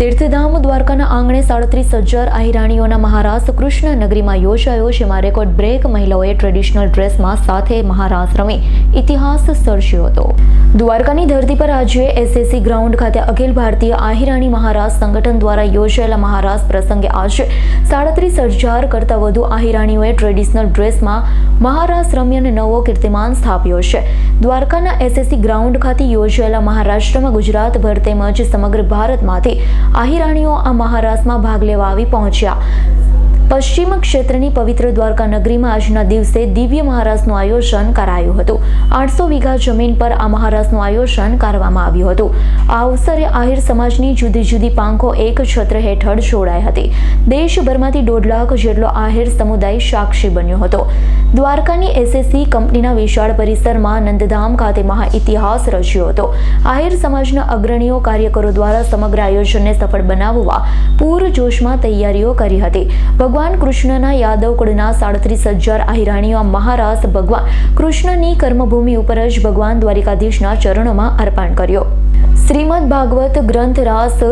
તીર્થધામ દ્વારકાના આંગણે સાડત્રીસ હજાર આહિરાણીઓના મહારાસ કૃષ્ણ નગરીમાં યોજાયો, જેમાં રેકોર્ડ બ્રેક મહિલાઓએ ટ્રેડિશનલ ડ્રેસમાં સાથે મહારાસ રમી ઇતિહાસ સર્જ્યો હતો. દ્વારકાની ધરતી પર આજે એસએસસી ગ્રાઉન્ડ ખાતે અખિલ ભારતીય આહિરાણી મહારાસ સંગઠન દ્વારા યોજાયેલા મહારાસ પ્રસંગે આજે સાડત્રીસ હજાર કરતાં વધુ આહિરાણીઓએ ટ્રેડિશનલ ડ્રેસમાં મહારાસ રમી અને નવો કીર્તિમાન સ્થાપ્યો છે. દ્વારકાના એસએસસી ગ્રાઉન્ડ ખાતે યોજાયેલા મહારાષ્ટ્રમાં ગુજરાતભર તેમજ સમગ્ર ભારતમાંથી આહિરાણીઓ આ મહારાસમાં ભાગ લેવા આવી પહોંચ્યા. પશ્ચિમ ક્ષેત્રની પવિત્ર દ્વારકા નગરીમાં આજના દિવસે દિવ્ય મહારાસનું આયોજન કરાયું હતું. આઠસો વીઘા જમીન પર આ મહારાસનું આયોજન કરવામાં આવ્યું હતું. આ અવસરે આહિર સમાજની જુદી જુદી પાંખો એક છત્ર હેઠળ જોડાઈ હતી. દેશભરમાંથી દોઢ લાખ જેટલો આહિર સમુદાય સાક્ષી બન્યો હતો. દ્વારકાની એસએસસી કંપનીના વિશાળ પરિસરમાં નંદધામ ખાતે મહા ઇતિહાસ રચ્યો હતો. આહિર સમાજના અગ્રણીઓ કાર્યકરો દ્વારા સમગ્ર આયોજનને સફળ બનાવવા પૂરજોશમાં તૈયારીઓ કરી હતી. ભગવાન કૃષ્ણના યાદવ કુળના સાડત્રીસ હજાર આહિરાણીઓ મહારાસ ભગવાન કૃષ્ણની કર્મભૂમિ ઉપર જ ભગવાન દ્વારિકાધીશના ચરણોમાં અર્પણ કર્યો. શ્રીમદ ભાગવત ગ્રંથ રાસ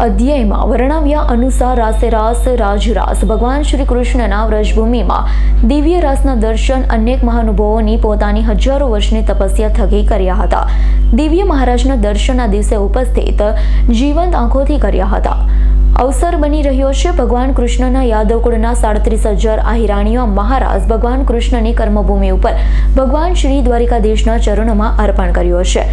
અધ્યાયમાં વર્ણવ્યા અનુસાર રાસે રાસ, રાજરાસ. ભગવાન શ્રી કૃષ્ણના વ્રજભૂમિમાં દિવ્ય રાસના દર્શન અનેક મહાનુભાવોની પોતાની હજારો વર્ષની તપસ્યા થકી કર્યા હતા. દિવ્ય મહારાજના દર્શનના દિવસે ઉપસ્થિત જીવંત આંખોથી કર્યા હતા. અવસર બની રહ્યો છે. ભગવાન કૃષ્ણના યાદવ કુળના સાડત્રીસ હજાર આહિરાણીઓ મહારાજ ભગવાન કૃષ્ણની કર્મભૂમિ ઉપર ભગવાન શ્રી દ્વારિકાધીશના ચરણોમાં અર્પણ કર્યો છે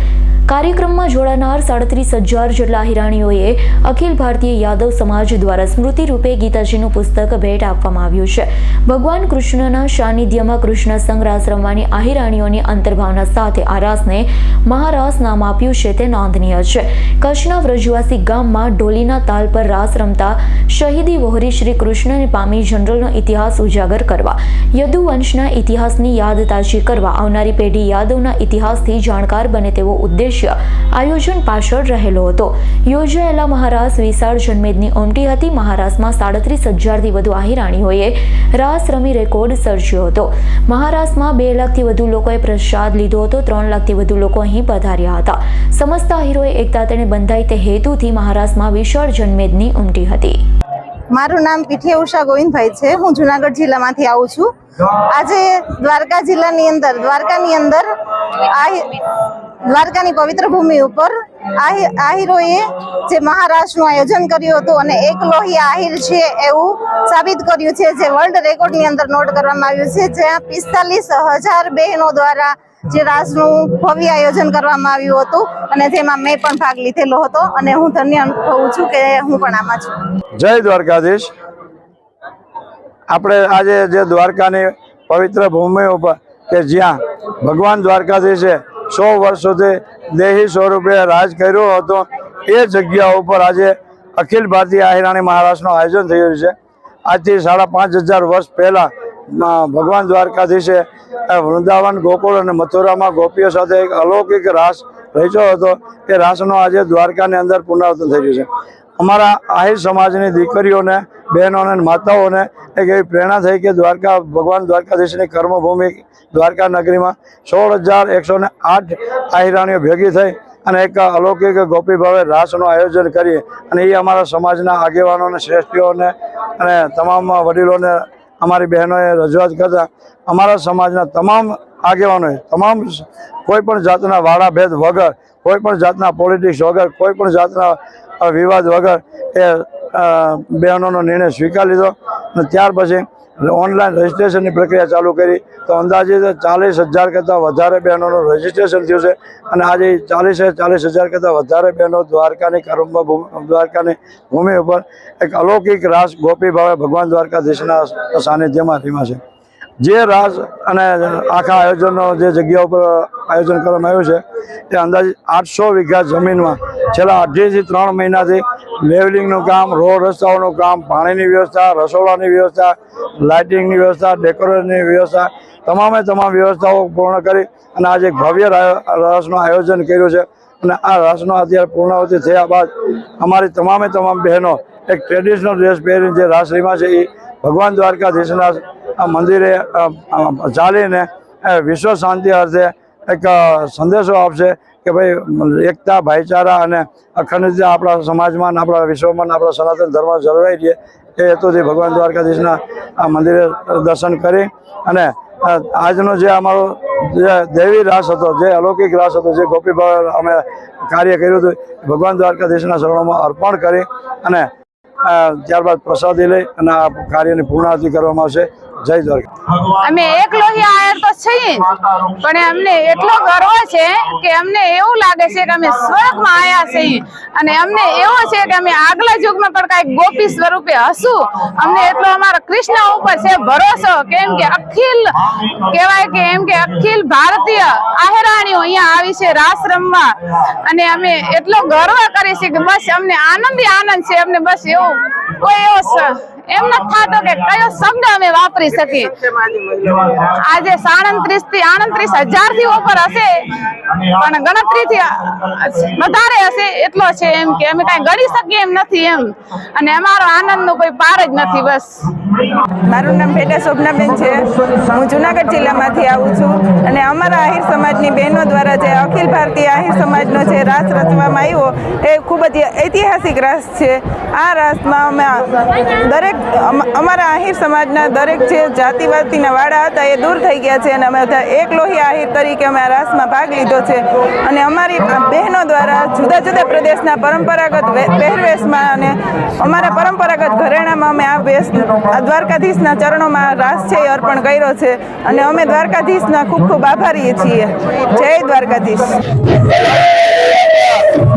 કાર્યક્રમમાં જોડાનાર સાડત્રીસ હજાર જેટલા હિરાણીઓએ અખિલ ભારતીય યાદવ સમાજ દ્વારા સ્મૃતિ રૂપે ગીતાજીનું પુસ્તક ભેટ આપવામાં આવ્યું છે. ભગવાન કૃષ્ણના સાનિધ્યમાં કૃષ્ણ સંઘ રમવાની આહિરાણીઓની અંતર્ભાવના સાથે આ રાસને મહારાસ નામ આપ્યું છે તે નોંધનીય છે. કચ્છના વ્રજવાસી ગામમાં ઢોલીના તાલ પર રાસ રમતા શહીદી વહોરી શ્રી કૃષ્ણને પામી જનરલનો ઇતિહાસ ઉજાગર કરવા યદુવંશના ઇતિહાસની યાદ તાજી કરવા, આવનારી પેઢી યાદવના ઇતિહાસથી જાણકાર બને તેવો ઉદ્દેશ્ય આયોજન પાછળ રહેલો હતો. યોજાયેલા મહારાસ વિશાળ જન્મેદની ઉમટી હતી. મહારાસમાં સાડત્રીસ હજારથી વધુ આહિરાણીઓએ રાસ રમી રેકોર્ડ સર્જ્યો હતો. મહારાસમાં બે લાખથી વધુ લોકોએ પ્રસાદ લીધો હતો. ત્રણ લાખથી વધુ લોકો અહીં પધાર્યા હતા. સમસ્ત આહિરોએ એકતા તેને બંધાય તે હેતુથી મહારાસમાં વિશાળ જન્મેદની ઉમટી હતી. મારું નામ પીઠિયા ઉષા ગોવિંદભાઈ છે. હું જુનાગઢ જિલ્લામાંથી આવું છું. આજે દ્વારકા જિલ્લાની અંદર, દ્વારકાની અંદર આહિ- દ્વારકાની પવિત્ર ભૂમિ ઉપર આહિ- આહિરોએ જે મહારાષ્ટ્રનું આયોજન કર્યું હતું અને એક લોહી આહિર છે એવું સાબિત કર્યું છે, જે વર્લ્ડ રેકોર્ડની અંદર નોટ કરવામાં આવ્યું છે, જ્યાં પિસ્તાલીસ હજાર બહેનો દ્વારા જે રાસનું ભવ્ય આયોજન કરવામાં આવ્યું હતું અને જેમાં મેં પણ ભાગ લીધેલો હતો અને હું ધન્ય અનુભવું છું કે હું પણ આમાં છું. જય દ્વારકાધીશ. આપણે આજે જે દ્વારકાની પવિત્ર ભૂમિ ઉપર કે જ્યાં ભગવાન દ્વારકાધીશે સો વર્ષ સુધી દેહી સ્વરૂપે રાજ કર્યો હતો. એ જગ્યા ઉપર આજે અખિલ ભારતીય આહિરાણી મહારાષ્ટ્રનું આયોજન થયું છે. આજથી સાડા પાંચ હજાર વર્ષ પહેલાં ભગવાન દ્વારકાધીશે વૃંદાવન, ગોકુળ અને મથુરામાં ગોપીઓ સાથે એક અલૌકિક રાસ રચ્યો હતો. એ રાસનો આજે દ્વારકાની અંદર પુનરાવર્તન થઈ છે. અમારા આહિર સમાજની દીકરીઓને, બહેનોને માતાઓને એક એવી પ્રેરણા થઈ કે દ્વારકા, ભગવાન દ્વારકાધીશની કર્મભૂમિ દ્વારકા નગરીમાં સોળ હજાર એકસો ને આઠ આહિરાણીઓ ભેગી થઈ અને એક અલૌકિક ગોપી ભાવે રાસનું આયોજન કરીએ અને એ અમારા સમાજના આગેવાનોને, શ્રેષ્ઠીઓને અને તમામ વડીલોને, અમારી બહેનોએ રજૂઆત કરતા અમારા સમાજના તમામ આગેવાનોએ, તમામ કોઈ પણ જાતના વાળાભેદ વગર, કોઈ પણ જાતના પોલિટિક્સ વગર, કોઈ પણ જાતના વિવાદ વગર એ બહેનોનો નિર્ણય સ્વીકાર લીધો અને ત્યાર પછી ઓનલાઈન રજીસ્ટ્રેશનની પ્રક્રિયા ચાલુ કરી. તો અંદાજે ચાલીસ હજાર કરતાં વધારે બહેનોનું રજીસ્ટ્રેશન થયું છે અને આજે ચાલીસે ચાલીસ હજાર કરતાં વધારે બહેનો દ્વારકાની કર્મભૂમિ દ્વારકાની ભૂમિ ઉપર એક અલૌકિક રાસ ગોપી ભાવે ભગવાન દ્વારકાધીશના સાનિધ્યમાં રીમા છે. જે રાસ અને આખા આયોજનનો જે જગ્યા ઉપર આયોજન કરવામાં આવ્યું છે તે અંદાજે આઠસો વીઘા જમીનમાં છેલ્લા અઢીથી ત્રણ મહિનાથી લેવલિંગનું કામ રોડ રસ્તાઓનું કામ, પાણીની વ્યવસ્થા, રસોડાની વ્યવસ્થા, લાઇટિંગની વ્યવસ્થા, ડેકોરેશનની વ્યવસ્થા, તમામે તમામ વ્યવસ્થાઓ પૂર્ણ કરી અને આજે એક ભવ્ય રાસનું આયોજન કર્યું છે. અને આ રાસનો અત્યારે પૂર્ણાવતિ થયા બાદ અમારી તમામે તમામ બહેનો એક ટ્રેડિશનલ ડ્રેસ પહેરીને જે રાસ રીમા છે એ ભગવાન દ્વારકાધીશના મંદિરે અ, અ, ચાલીને વિશ્વ શાંતિ અર્થે એક સંદેશો આપશે કે ભાઈ એકતા ભાઈચારા અને અખંડિતતા આપણા સમાજમાં આપણા વિશ્વમાં આપણા સનાતન ધર્મ જળવાઈ રહે એ હેતુથી ભગવાન દ્વારકાધીશના આ મંદિરે દર્શન કરી અને આજનો જે અમારો જે દૈવી રાસ હતો જે અલૌકિક રાસ હતો જે ગોપીભાવ અમે કાર્ય કર્યું હતું ભગવાન દ્વારકાધીશના શરણોમાં અર્પણ કરી અને ત્યારબાદ પ્રસાદી લઈ અને આ કાર્યની પૂર્ણાહતિ કરવામાં આવશે. જય દ્વારકા. અમે એક લોહિયા આયર તો છીએ પણ અમને એટલો ગર્વ છે કે અમને એવું લાગે છે કે અમે સ્વર્ગમાં આયા છીએ અને અમને એવું છે કે અમે આગલા યુગમાં પણ કાંઈક ગોપી સ્વરૂપે હશું. અમને એટલો અમારા કૃષ્ણ ઉપર છે ભરોસો. કેમ કે અખિલ કહેવાય કે એમ કે અખિલ ભારતીય આહેરાણીઓ અહીંયા આવી છે રાસ રમવા. અને અમે એટલો ગર્વ કરીએ છીએ કે બસ અમને આનંદ આનંદ છે. અમને બસ એવું કોઈ એવો એમ નથી થતો કે કયો શબ્દ અમે વાપરી શકીએ. આજે સાડત્રીસથી આડત્રીસ હજારથી ઉપર હશે, પણ ગણતરી થી વધારે હશે એટલો છે એમ કે અમે કઈ ગણી શકીએ એમ નથી એમ. અને અમારો આનંદ નો કોઈ પાર જ નથી બસ. મારું નામ બેટા શોભનાબેન છે. હું જુનાગઢ જિલ્લામાંથી આવું છું અને અમારા આહિર સમાજની બહેનો દ્વારા જે અખિલ ભારતીય આહિર સમાજનો જે રાસ રચવામાં આવ્યો, એ ખૂબ જ ઐતિહાસિક રાસ છે. આ રાસમાં અમે દરેક અમારા આહિર સમાજના દરેક જે જાતિવાદીના વાડા હતા એ દૂર થઈ ગયા છે અને અમે એક લોહી આહિર તરીકે અમે આ રાસમાં ભાગ લીધો છે. અને અમારી બહેનો દ્વારા જુદા જુદા પ્રદેશના પરંપરાગત પહેરવેશમાં અને અમારા પરંપરાગત ઘરેણામાં અમે આ વેશ દ્વારકાધીશના ચરણોમાં રાસ છે એ અર્પણ કર્યો છે. અને અમે દ્વારકાધીશના ખૂબ ખૂબ આભારી છીએ. જય દ્વારકાધીશ.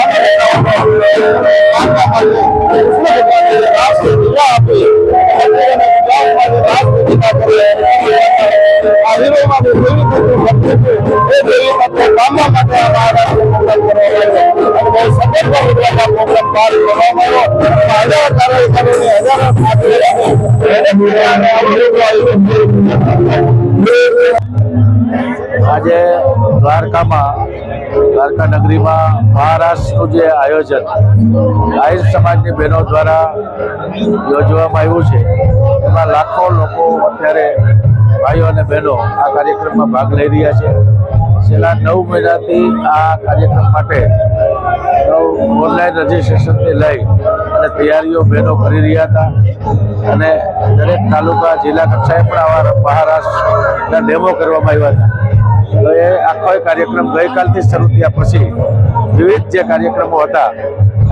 আছে આજે દ્વારકામાં, દ્વારકા નગરીમાં મહારાષ્ટ્રનું જે આયોજન આહિર સમાજની બહેનો દ્વારા યોજવામાં આવ્યું છે, એમાં લાખો લોકો અત્યારે ભાઈઓ અને બહેનો આ કાર્યક્રમમાં ભાગ લઈ રહ્યા છે. છેલ્લા નવ મહિનાથી આ કાર્યક્રમ માટે ઓનલાઈન રજીસ્ટ્રેશનથી લઈ અને તૈયારીઓ બહેનો કરી રહ્યા હતા. અને દરેક તાલુકા, જિલ્લા કક્ષાએ પણ આવા મહારાષ્ટ્રના ડેમો કરવામાં આવ્યા હતા. તો એ આખો કાર્યક્રમ ગઈકાલથી શરૂ થયા પછી વિવિધ જે કાર્યક્રમો હતા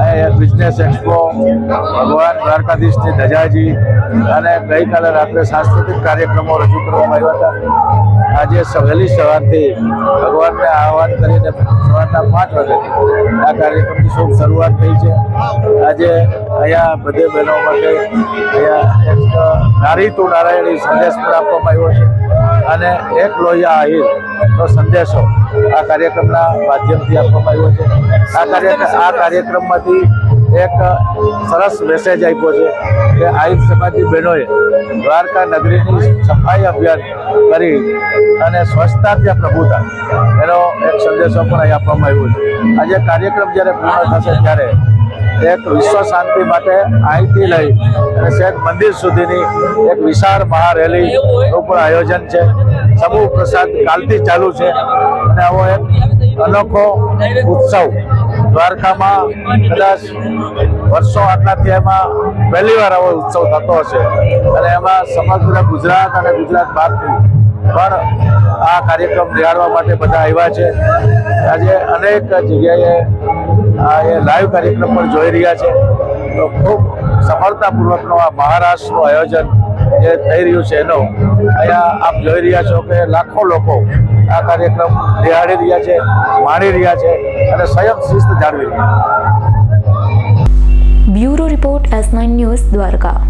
એ બિઝનેસ એક્સપો ભગવાન દ્વારકાધીશની ધજાજી અને ગઈકાલે રાત્રે સાંસ્કૃતિક કાર્યક્રમો રજૂ કરવામાં આવ્યા હતા. આજે સહેલી સવારથી ભગવાનને આહવાન કરીને સવારના પાંચ વાગ્યાથી આ કાર્યક્રમની શુભ શરૂઆત થઈ છે. આજે અહીંયા બધે બહેનો માટે અહીંયા એક નારી તું નારાયણી સંદેશ પણ આપવામાં આવ્યો છે. અને એક લોહિયા આહિર નો સંદેશો આ કાર્યક્રમના માધ્યમથી આપવામાં આવ્યો છે. આ કાર્યક્રમ આ કાર્યક્રમમાંથી એક સરસ મેસેજ આપ્યો છે કે આહિર સમાજની બહેનોએ દ્વારકા નગરીની સફાઈ અભિયાન કરી અને સ્વચ્છતા ત્યાં પ્રભુતા. એનો એક સંદેશો પણ અહીં આપવામાં આવ્યો છે. આજે કાર્યક્રમ જ્યારે પૂર્ણ થશે ત્યારે એક વિશ્વ શાંતિ માટે અહીંથી લઈ અને શેખ મંદિર સુધીની એક વિશાળ મહારેલીનું પણ આયોજન છે. સમૂહ પ્રસાદ કાલથી ચાલુ છે અને આવો એક અનોખો ઉત્સવ દ્વારકામાં કદાચ વર્ષો આટલાથી એમાં પહેલી વાર આવો ઉત્સવ થતો હશે. અને એમાં સમગ્ર ગુજરાત અને ગુજરાત બહારથી પણ આ કાર્યક્રમ નિહાળવા માટે બધા આવ્યા છે. આજે અનેક જગ્યાએ આ એ લાઈવ કાર્યક્રમ પણ જોઈ રહ્યા છે. તો ખૂબ સફળતાપૂર્વકનો આ મહારાષ્ટ્રનું આયોજન જે થઈ રહ્યું છે એનો અહીંયા આપ જોઈ રહ્યા છો કે લાખો લોકો આ કાર્યક્રમ નિહાળી રહ્યા છે, માણી રહ્યા છે. અને સ્વયં શિસ્ત જાળવી રહ્યા bureau report S news Dwarka.